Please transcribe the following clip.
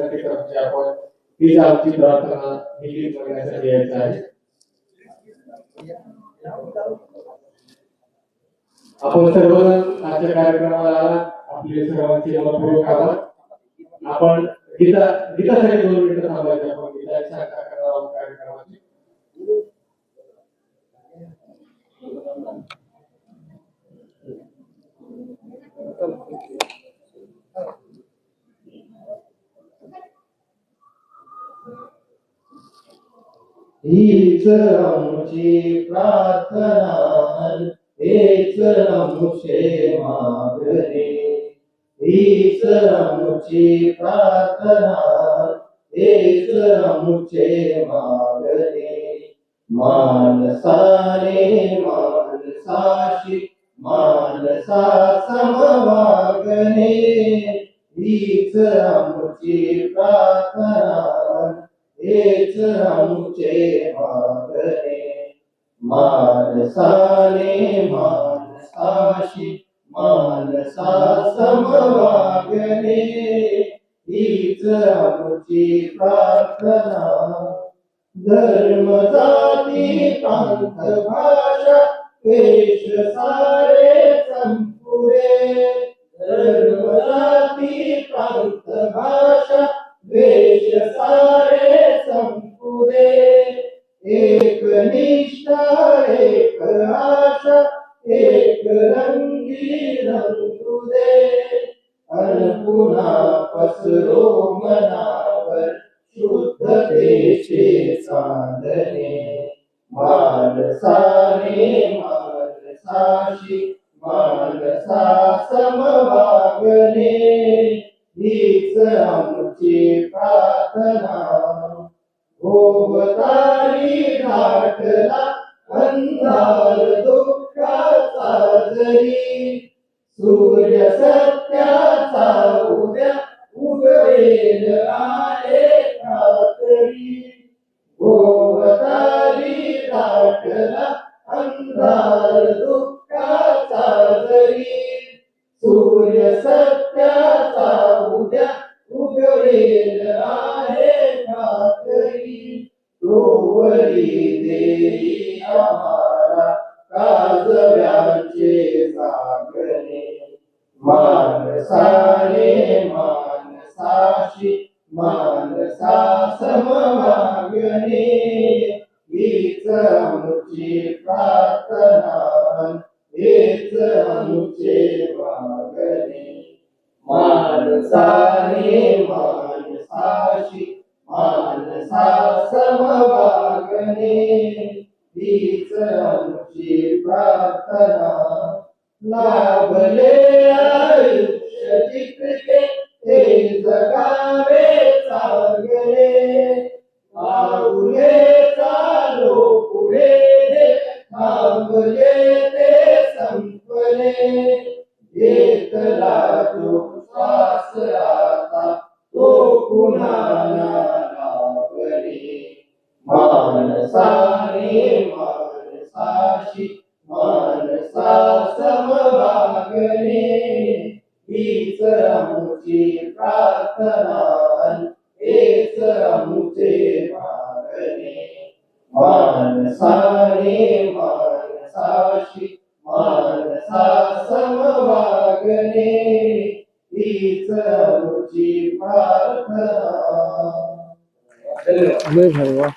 आपण हीच आमची प्रार्थना निश्चित करण्यासाठी यायचं आहे. आपण सर्वजण आजच्या कार्यक्रमाला आला आपले सर्वांचे मनपूर्वक आभार. आपण गीता गीतासाठी दोन मिनिटं थांबायचं. आपण गीताच्या कार्यक्रमाची. हीच आमची प्रार्थना हेच आमचे मागणे. हीच आमची प्रार्थना हेच आमचे मागणे. मानसाने मानसाशी मानसा समवागणे हीच आमची प्रार्थना तेच आमचे मागणे मानसाने मानसाशी मानसा समवागणे हीच आमची प्रार्थना. धर्म जाती पंथ भाषा वेश सारे निष्ठा एक आशा एक रंगी रंगुदे अन्नपूर्णा पसरो मनावर साने चांदणे मानसाने मानसाशी मानसा समवागणे हीच आमची प्रार्थना. भोवताली घाटला अंधार दुःखाचा जरी. सूर्य सत्याचा उद्या उगवेल आहे खात्री भोवताली घाटला अंधार दुःखाचा जरी. सूर्य सत्याचा उद्या उगवेल आहे खात्री सारे मानसाशी मानसा समवागणे हीच आमची प्रार्थना हेच अनुचे मागणे मानसाने मानसाशी मानसा समवागणे हीच आमची प्रार्थना लाभले संपले ते संपले. घेतला तो श्वास आता तो कुणाला लाभले? मानसाने मानसाशी मानसा समवागणे हीच आमची प्रार्थना हेच आमचे मागणे. मानसाने मानसाशी मानसा समवागणे हीच आमची प्रार्थना धन्यवाद